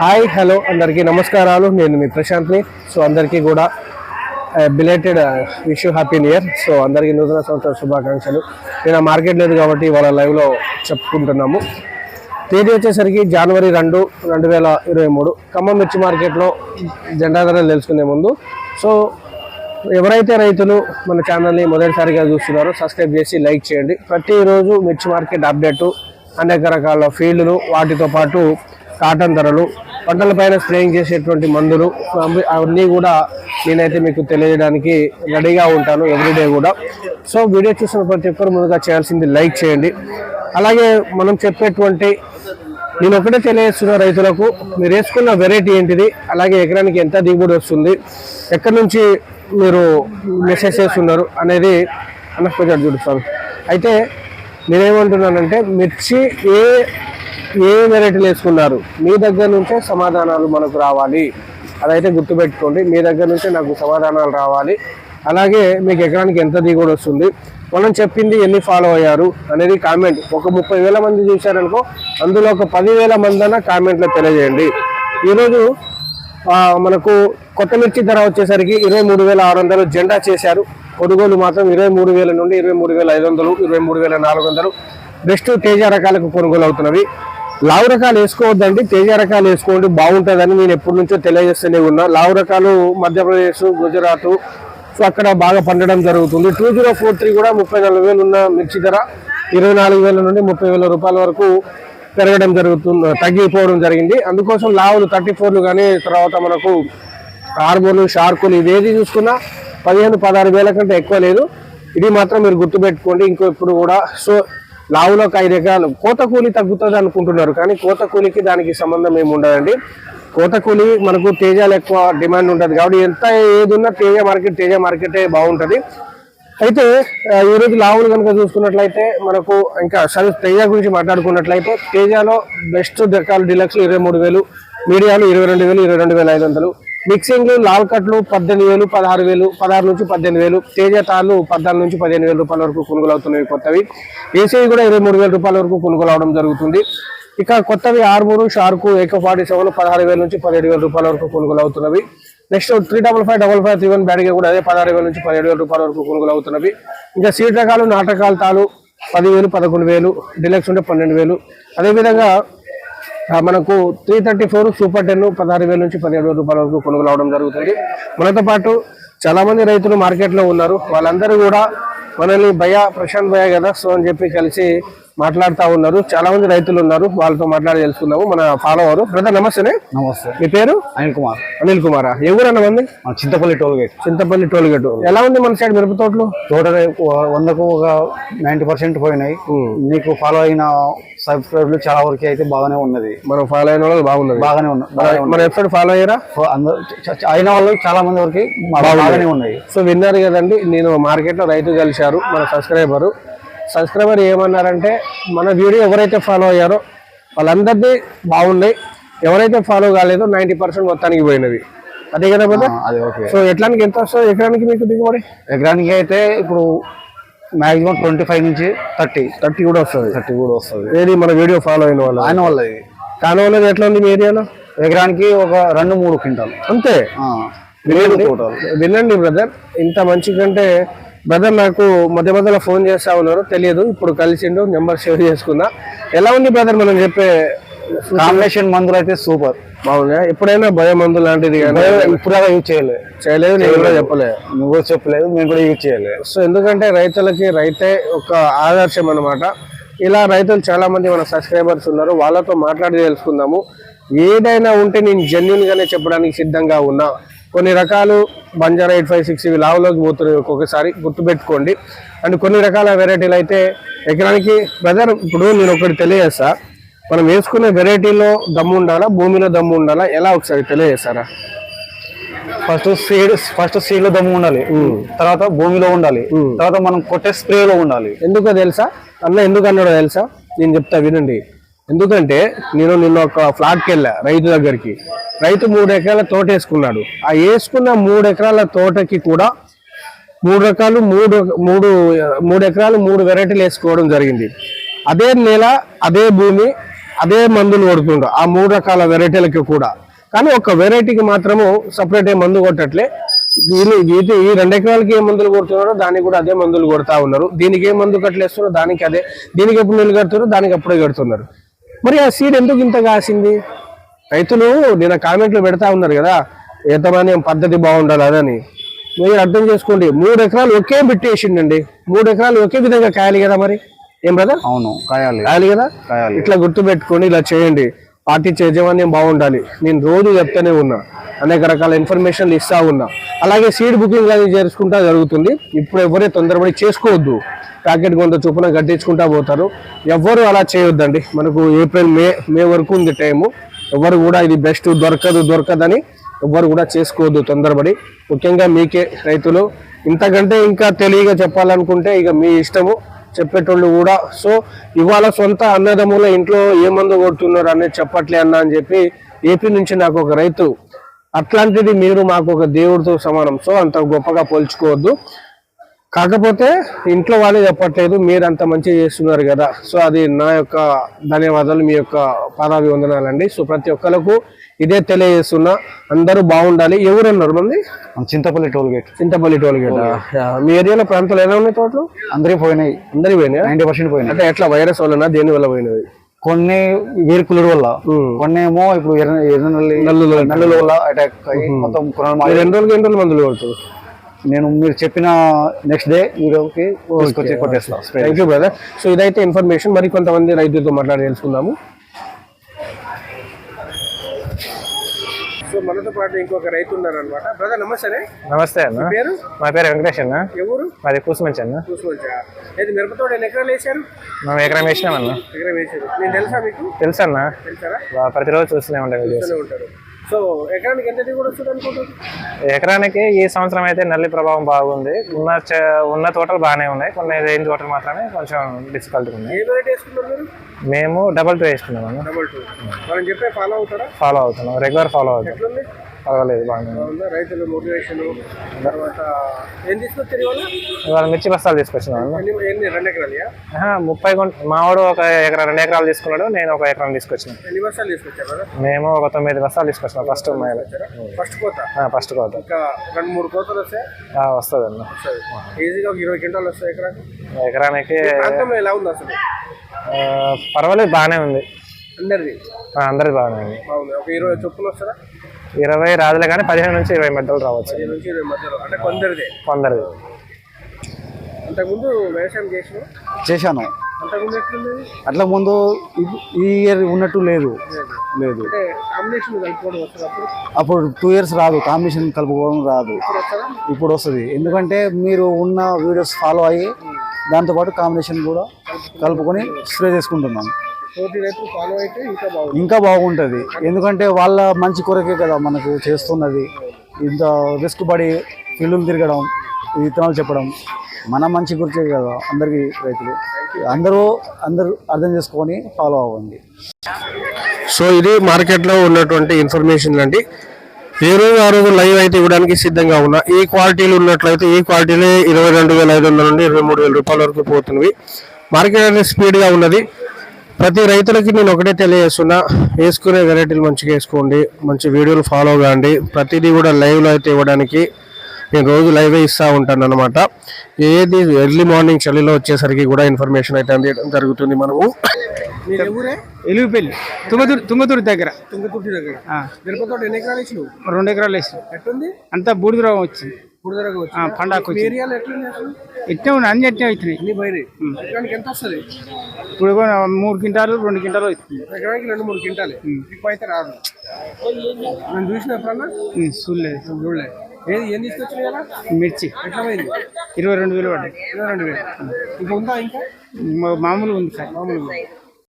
Hi hello అందరికీ నమస్కారాలు. నేను మీ ప్రశాంత్ని. సో అందరికీ కూడా belated wish you happy new year so అందరికీ నూతన సంవత్సర శుభాకాంక్షలు. నేను మార్కెట్ లేదు కాబట్టి ఇవాళ లైవ్లో చెప్పుకుంటున్నాము. తేదీ వచ్చేసరికి జనవరి రెండు రెండు వేల ఇరవై మూడు. ఖమ్మం మిర్చి మార్కెట్లో జెండా ధరలు తెలుసుకునే ముందు. సో ఎవరైతే రైతులు మన ఛానల్ని మొదటిసారిగా చూస్తున్నారో సబ్స్క్రైబ్ చేసి లైక్ చేయండి. ప్రతిరోజు మిర్చి మార్కెట్ అప్డేటు అనేక రకాల ఫీల్డ్లు వాటితో పాటు కాటన్ ధరలు పంటలపైన స్ప్రేయింగ్ చేసేటువంటి మందులు. అవి- అవన్నీ కూడా నేనైతే మీకు తెలియజేయడానికి రెడీగా ఉంటాను ఎవ్రీడే కూడా. సో వీడియో చూసిన ప్రతి ఒక్కరు ముందుగా చేయాల్సింది లైక్ చేయండి. అలాగే మనం చెప్పేటువంటి నేను ఒకటే తెలియజేస్తున్న రైతులకు మీరు వేసుకున్న వెరైటీ ఏంటిది అలాగే ఎకరానికి ఎంత దిగుబడి వస్తుంది ఎక్కడి నుంచి మీరు మెసేజ్ చేస్తున్నారు అనేది అన్న కొంచెం చూపిస్తాను అయితే నేనేమంటున్నానంటే మిర్చి ఏ ఏ వెరైటీలు వేసుకున్నారు? మీ దగ్గర నుంచే సమాధానాలు మనకు రావాలి. అదైతే గుర్తుపెట్టుకోండి. మీ దగ్గర నుంచే నాకు సమాధానాలు రావాలి. అలాగే మీకు ఎకరానికి ఎంత దిగుబడి వస్తుంది? మనం చెప్పింది ఎన్ని ఫాలో అయ్యారు అనేది కామెంట్ ఒక ముప్పై వేల మంది చూశారనుకో అందులో ఒక పదివేల మంది అన్న కామెంట్లో తెలియజేయండి. ఈరోజు మనకు కొత్త మిర్చి ధర వచ్చేసరికి ఇరవై మూడు వేల ఆరు వందలు జెండా చేశారు. కొనుగోలు మాత్రం ఇరవై మూడు వేల నుండి ఇరవై మూడు వేల ఐదు వందలు ఇరవై మూడు వేల నాలుగు వందలు. బెస్ట్ తేజ రకాలకు కొనుగోలు అవుతున్నవి. లావు రకాలు వేసుకోవద్దండి తేజ రకాలు వేసుకోండి బాగుంటుందని నేను ఎప్పటి నుంచో తెలియజేస్తూనే ఉన్నా. లావు రకాలు మధ్యప్రదేశ్ గుజరాత్ సో అక్కడ బాగా పండడం జరుగుతుంది. టూ జీరో ఫోర్ త్రీ కూడా ముప్పై నాలుగు వేలు ఉన్న మిర్చి ధర ఇరవై నాలుగు వేల నుండి ముప్పై వేల రూపాయల వరకు పెరగడం జరుగుతుంది తగ్గిపోవడం జరిగింది. అందుకోసం లావులు థర్టీ ఫోర్లు కానీ తర్వాత మనకు హార్మోన్లు షార్కులు ఇవేది చూసుకున్నా పదిహేను పదహారు వేల కంటే ఎక్కువ లేదు. ఇది మాత్రం మీరు గుర్తుపెట్టుకోండి ఇంకో ఇప్పుడు కూడా. సో లావులో ఒక ఐదు ఎకరాలు. కోత కూలి తగ్గుతుంది అనుకుంటున్నారు కానీ కోత కూలికి దానికి సంబంధం ఏమి ఉండదండి. కోత కూలి మనకు తేజాలు ఎక్కువ డిమాండ్ ఉంటుంది కాబట్టి ఎంత ఏది ఉన్నా తేజ మార్కెట్ తేజ మార్కెటే బాగుంటుంది. అయితే ఈరోజు ఈ రోజు లావులు కనుక చూసుకున్నట్లయితే మనకు ఇంకా సరే తేజ గురించి మాట్లాడుకున్నట్లయితే తేజాలో బెస్ట్ రకాలు డిలక్స్ ఇరవై మూడు వేలు మీడియాలు ఇరవై రెండు వేలు ఇరవై రెండు వేల ఐదు వందలు మిక్సింగ్లు లాల్ కట్లు పద్దెనిమిది వేలు పదహారు వేలు పదహారు నుంచి పద్దెనిమిది వేలు తేజ తాళ్ళు పద్నాలుగు నుంచి పదిహేను వేల రూపాయల వరకు కొనుగోలు అవుతున్నాయి కొత్తవి. ఏసీ కూడా ఇరవై మూడు వేల రూపాయల వరకు కొనుగోలు అవడం జరుగుతుంది. ఇక కొత్తవి ఆర్మూరు షార్కు ఏకో ఫార్టీ సెవెన్ పదహారు వేల నుంచి పదిహేడు వేల రూపాయల వరకు కొనుగోలు అవుతున్నవి next three double five double five three one బ్యాడ్గా కూడా అదే పదహారు వేల నుంచి పదిహేడు వేల రూపాయల వరకు కొనుగోలు అవుతున్నవి ఇంకా సీట్ రకాలు నాటకాలు తాలు పదివేలు పదకొండు వేలు డిలక్స్ ఉంటే పన్నెండు వేలు. అదేవిధంగా మనకు three thirty four super ten పదహారు వేల నుంచి పదిహేడు వేల రూపాయల వరకు కొనుగోలు అవడం జరుగుతుంది. మనతో పాటు చాలా మంది రైతులు మార్కెట్లో ఉన్నారు. వాళ్ళందరూ కూడా మనల్ని భయ ప్రశాంత్ భయ కదా సో అని చెప్పి కలిసి మాట్లాడుతూ ఉన్నారు. చాలా మంది రైతులు ఉన్నారు. వాళ్ళతో మాట్లాడి తెలుసుకుందాము. మన ఫాలోవర్. బ్రదర్ నమస్తేనే నమస్తే. మీ పేరు? అనిల్ కుమార్. అనిల్ కుమారా? ఏ ఊరన్న మంది? Chintapalli toll gate. Chintapalli toll gate ఎలా ఉంది మన సైడ్ మిరప తోటలు? టోటల్ వందకు ఒక నైన్టీ పర్సెంట్ పోయినాయి. నీకు ఫాలో అయిన సబ్స్క్రైబర్లు చాలా వరకు అయితే బాగానే ఉన్నది. మనం ఫాలో అయిన వాళ్ళు బాగున్నది. బాగానే ఉన్నది. మన- ఎపిసోడ్ ఫాలో అయ్యారా? అందరూ అయిన వాళ్ళు చాలా మంది వరకు బాగానే ఉన్నాయి. సో విన్నారు కదండి నేను మార్కెట్లో రైతు కలిశారు మన సబ్స్క్రైబరు సబ్స్క్రైబర్ ఏమన్నారంటే మన వీడియో ఎవరైతే ఫాలో అయ్యారో వాళ్ళందరినీ బాగున్నాయి. ఎవరైతే ఫాలో కాలేదో నైంటీ పర్సెంట్ మొత్తానికి పోయినవి. అదే కదా ఓకే. సో ఎట్లానికి ఎంత వస్తుంది? ఎకరానికి మీకు దిగుబడి? ఎకరానికి అయితే ఇప్పుడు మాక్సిమం ట్వంటీ ఫైవ్ నుంచి థర్టీ థర్టీ కూడా వస్తుంది. థర్టీ కూడా వస్తుంది. ఏది మన వీడియో ఫాలో అయిన వాళ్ళు ఆయన వాళ్ళది. కాని వాళ్ళది ఎట్లా ఉంది మీ ఏరియాలో? ఎకరానికి ఒక రెండు మూడు క్వింటాల్. అంతే? వినండి బ్రదర్ ఇంత మంచి కంటే బ్రదర్ నాకు మధ్య మధ్యలో ఫోన్ చేస్తా ఉన్నారు. తెలియదు. ఇప్పుడు కలిసిండు. నెంబర్ సేవ్ చేసుకున్నా. ఎలా ఉంది బ్రదర్? మనం చెప్పే కాంబినేషన్ మందులు అయితే సూపర్. బాగుందా? ఎప్పుడైనా భయం మందు లాంటిది కానీ ఇప్పుడు యూజ్ చేయలేదు చేయలేదు. నేను కూడా చెప్పలే. నువ్వు కూడా చెప్పలేదు. మేము కూడా యూజ్ చేయలేదు సో ఎందుకంటే రైతులకి రైతే ఒక ఆదర్శం అన్నమాట. ఇలా రైతులు చాలా మంది మన సబ్స్క్రైబర్స్ ఉన్నారు. వాళ్ళతో మాట్లాడి తెలుసుకుందాము. ఏదైనా ఉంటే నేను జెన్యున్ గానే చెప్పడానికి సిద్ధంగా ఉన్నా. కొన్ని రకాలు బంజారా ఎయిట్ ఫైవ్ సిక్స్ ఇవి లావులోకి పోతున్నాయి ఒక్కొక్కసారి గుర్తుపెట్టుకోండి. అండ్ కొన్ని రకాల వెరైటీలు అయితే ఎకరానికి బ్రదర్ ఇప్పుడు నేను ఒకటి తెలియజేస్తా. మనం వేసుకునే వెరైటీలో దమ్ము ఉండాలా భూమిలో దమ్ము ఉండాలా? ఎలా ఒకసారి తెలియజేస్తారా? ఫస్ట్ సీడ్ ఫస్ట్ సీడ్లో దమ్ము ఉండాలి. తర్వాత భూమిలో ఉండాలి. తర్వాత మనం కొట్టే స్ప్రేలో ఉండాలి. ఎందుకో తెలుసా? అన్న ఎందుకు అన్నాడో తెలుసా? నేను చెప్తా వినండి. ఎందుకంటే నేను నిన్న ఒక ఫ్లాట్కి వెళ్ళా రైతు దగ్గరికి. రైతు మూడు ఎకరాల తోట వేసుకున్నాడు. ఆ వేసుకున్న మూడు ఎకరాల తోటకి కూడా మూడు రకాలు మూడు మూడు మూడు ఎకరాలు మూడు వెరైటీలు వేసుకోవడం జరిగింది. అదే నేల అదే భూమి అదే మందులు కొడుతుండ్రు ఆ మూడు రకాల వెరైటీలకి కూడా. కానీ ఒక వెరైటీకి మాత్రము సపరేట్ ఏ మందు కొట్టట్లే. దీని ఇది ఈ రెండు ఎకరాలకి ఏ మందులు కొడుతున్నారో దానికి కూడా అదే మందులు కొడతా ఉన్నారు. దీనికి ఏ మందు కట్టలేస్తున్నారో దానికి అదే దీనికి ఎప్పుడు నీళ్ళు కడుతున్నారో దానికి అప్పుడే కడుతున్నారు. మరి ఆ సీడ్ ఎందుకు ఇంత కాసింది? రైతులు నిన్న కామెంట్లు పెడతా ఉన్నారు కదా ఏతమాన్యం పద్ధతి బాగుండాలి అదని. మీరు అర్థం చేసుకోండి మూడు ఎకరాలు ఒకే పెట్టేసిండండి మూడు ఎకరాలు ఒకే విధంగా కాయాలి కదా మరి? ఏం బ్రదర్ అవును కాయాలి. కాయాలి కదా? కాయాలి. ఇట్లా గుర్తు పెట్టుకొని ఇలా చేయండి. పార్టీ యాజమాన్యం బాగుండాలి. నేను రోజు చెప్తూనే ఉన్నా. అనేక రకాల ఇన్ఫర్మేషన్లు ఇస్తా ఉన్నా. అలాగే సీడ్ బుకింగ్ అది చేసుకుంటా జరుగుతుంది. ఇప్పుడు ఎవరే తొందరపడి చేసుకోవద్దు. ప్యాకెట్ కొంత చొప్పున కట్టించుకుంటా పోతారు. ఎవ్వరు అలా చేయొద్దండి. మనకు ఏప్రిల్ మే మే వరకు ఉంది టైము. ఎవరు కూడా ఇది బెస్ట్ దొరకదు దొరకదని ఎవ్వరు కూడా చేసుకోవద్దు తొందరపడి. ముఖ్యంగా మీకే రైతులు. ఇంతకంటే ఇంకా తెలియగా చెప్పాలనుకుంటే ఇక మీ ఇష్టము. చెప్పేటోళ్ళు కూడా. సో ఇవాళ సొంత అన్నదమ్ముల ఇంట్లో ఏ మందు కొడుతున్నారు అనేది చెప్పట్లే అన్న అని చెప్పి ఏపీ నుంచి నాకు ఒక రైతు అట్లాంటిది మీరు మాకు ఒక దేవుడితో సమానం. సో అంత గొప్పగా పోల్చుకోవద్దు. కాకపోతే ఇంట్లో వాళ్ళే చెప్పట్లేదు మీరు అంత మంచి చేస్తున్నారు కదా. సో అది నా యొక్క ధన్యవాదాలు మీ యొక్క పాదాభివందనాలండి. సో ప్రతి ఒక్కరికి ఇదే తెలియజేస్తున్నా అందరూ బాగుండాలి. ఎవరున్నారు మంది? Chintapalli toll gate. Chintapalli toll gate? మీ ఏరియాలో ప్రాంతాలు ఎలా ఉన్నాయి తోటలు అందరి పోయినాయి. అందరి పోయినాయా? నైన్టీ పర్సెంట్ పోయినాయి. అంటే ఎట్లా వైరస్ వలన దేని వల్ల పోయినవి కొన్ని వేరుకులర్ వల్ల. కొన్ని ఏమో ఇప్పుడు ఎర్ర ఎర్రనల్లి నల్లులు వల్ల. అటాక్ అయ్యి మొత్తం ఎన్ని రోజులకి ఎన్ని రోజులు మందులు కొడుతుంది నేను మీరు చెప్పిన నెక్స్ట్ డే వీడియోకి తీసుకొచ్చి థ్యాంక్ యూ బ్రదర్ సో ఇదైతే ఇన్ఫర్మేషన్ మరి కొంతమంది రైతులతో మాట్లాడి తెలుసుకుందాము సో మనతో పాటు ఇంకొక రైతు ఉన్నారనమాట బ్రదర్ నమస్తే నమస్తే అన్న. పేరు? మా పేరు వెంకటేష్ అన్న. ఎవరు? మాది కూసుమంచి అన్న. చూసుకోవచ్చా అయితే మిరపతోట ఎన్ని ఎకరాలు వేశారు? మేము ఎకరం వేసినాం అన్న. ఎకరం వేశారు. నేను తెలుసా మీకు? తెలుసు అన్న? తెలుసారా? ప్రతిరోజు చూస్తూనే ఉంటాం ఉంటారు. సో ఎకరానికి ఎంత దిగుబడి వస్తుంది అనుకుంటారు ఎకరానికి ఈ సంవత్సరం అయితే నల్లి ప్రభావం బాగుంది. ఉన్న ఉన్న తోటలు బాగానే ఉన్నాయి. కొన్ని రేంజ్ తోటలు మాత్రమే కొంచెం డిఫికల్ట్గా ఉన్నాయి ఏ వెరైటీ వేసుకున్నారు మీరు? మేము డబల్ టూ వేసుకున్నాం అన్న. డబల్ టూ మనం చెప్పే ఫాలో అవుతారా? ఫాలో అవుతున్నాం. రెగ్యులర్ ఫాలో అవుతాం. పర్వాలేదు. బాగుందా? రైతుల మోటివేషన్ తర్వాత ఏం తీసుకొచ్చారు ఇవాళ? మిర్చి బస్తాలు తీసుకొచ్చినాం ముప్పై మావాడు ఒక ఎకరా రెండు ఎకరాలు తీసుకున్నాడు నేను ఒక ఎకరం తీసుకొచ్చిన. ఎన్ని వర్షాలు తీసుకొచ్చారు మేము ఒక తొమ్మిది బస్తాలు తీసుకొచ్చినాం ఫస్ట్ ఫస్ట్ కోత? ఫస్ట్ కోత. రెండు మూడు కోతలు వస్తాయి? వస్తుంది. అన్న ఈజీగా ఒక ఇరవై క్వింటాలు వస్తాయి ఎకరానికి ప్రాంతంలో ఎలా ఉంది అసలు? పర్వాలేదు బాగానే ఉంది. అందరిది? అందరిది బాగానే ఉంది. ఒక ఇరవై చొప్పున వస్తారా? ఇరవై రాదులే కానీ పదిహేను నుంచి ఇరవై మధ్యలో రావచ్చు. పదిహేను నుంచి ఇరవై మధ్యలో. అంటే కొందరిదే. కొందరిది. అంతకుముందు వ్యవసాయం చేసిన చేశాను. అట్లా ముందు ఈ ఇయర్ ఉన్నట్టు లేదు. లేదు. అప్పుడు? టూ ఇయర్స్ రాదు. కాంబినేషన్ కలుపుకోవడం రాదు. ఇప్పుడు వస్తుంది? ఎందుకంటే మీరు ఉన్న వీడియోస్ ఫాలో అయ్యి దాంతోపాటు కాంబినేషన్ కూడా కలుపుకొని స్ప్రే చేసుకుంటున్నాం. ఇంకా బాగుంది ఇంకా బాగుంటుంది. ఎందుకంటే వాళ్ళ మంచి కొరకే కదా మనకు చేస్తున్నది. ఇంత రిస్క్ పడి ఫీల్డ్లు తిరగడం విత్తనాలు చెప్పడం మన మంచి గురించే కదా అందరికీ రైతులు. అందరూ అందరూ అర్థం చేసుకొని ఫాలో అవ్వండి. సో ఇది మార్కెట్లో ఉన్నటువంటి ఇన్ఫర్మేషన్ అండి. ఏ రోజు ఆ రోజు లైవ్ అయితే ఇవ్వడానికి సిద్ధంగా ఉన్నా. ఈ క్వాలిటీలు ఉన్నట్లయితే ఈ క్వాలిటీలే ఇరవై రెండు వేల ఐదు వందల నుండి ఇరవై మూడు వేల రూపాయల వరకు పోతున్నవి. మార్కెట్ అనేది స్పీడ్గా ఉన్నది. ప్రతి రైతులకి నేను ఒకటే తెలియజేస్తున్నా. వేసుకునే వెరైటీలు మంచిగా వేసుకోండి. మంచి వీడియోలు ఫాలో కాండి. ప్రతిదీ కూడా లైవ్లో అయితే ఇవ్వడానికి నేను రోజు లైవే ఇస్తూ ఉంటాను అనమాట ఏది ఎర్లీ మార్నింగ్ చలిలో వచ్చేసరికి కూడా ఇన్ఫర్మేషన్ అయితే అందించడం జరుగుతుంది మనము. ఎలుగుపల్లి తుంగతురు తుంగతురు దగ్గర. తుంగతుర్తి దగ్గర. మిరపతోట ఎన్ని ఎకరాలు రెండు ఎకరాలు వేసి ఎట్లుంది? అంతా బూడిద రోగం వచ్చింది బుడదరకు వచ్చి. ఆ, పండాకు వచ్చింది ఏరియాలో ఎట్టే ఉన్నాయి అన్ని ఎట్టే అవుతున్నాయి. అన్ని ఎంత వస్తుంది? ఇప్పుడు మూడు క్వింటాలు రెండు క్వింటాలు అవుతుంది. ఎకరానికి రెండు మూడు క్వింటాలు. ఎక్కువ అయితే రాదు. నేను చూసిన ఎప్పుడన్నా? చూడలేదు. చూడలే. ఏది ఏం తీసుకొచ్చిన కదా మిర్చి. ఎట్లా పోయింది ఇరవై రెండు వేలు పడ్డాయి. ఇరవై రెండు వేలు. ఇంకా ఉందా ఇంకా? మా- మామూలు ఉంది సార్. మామూలుగా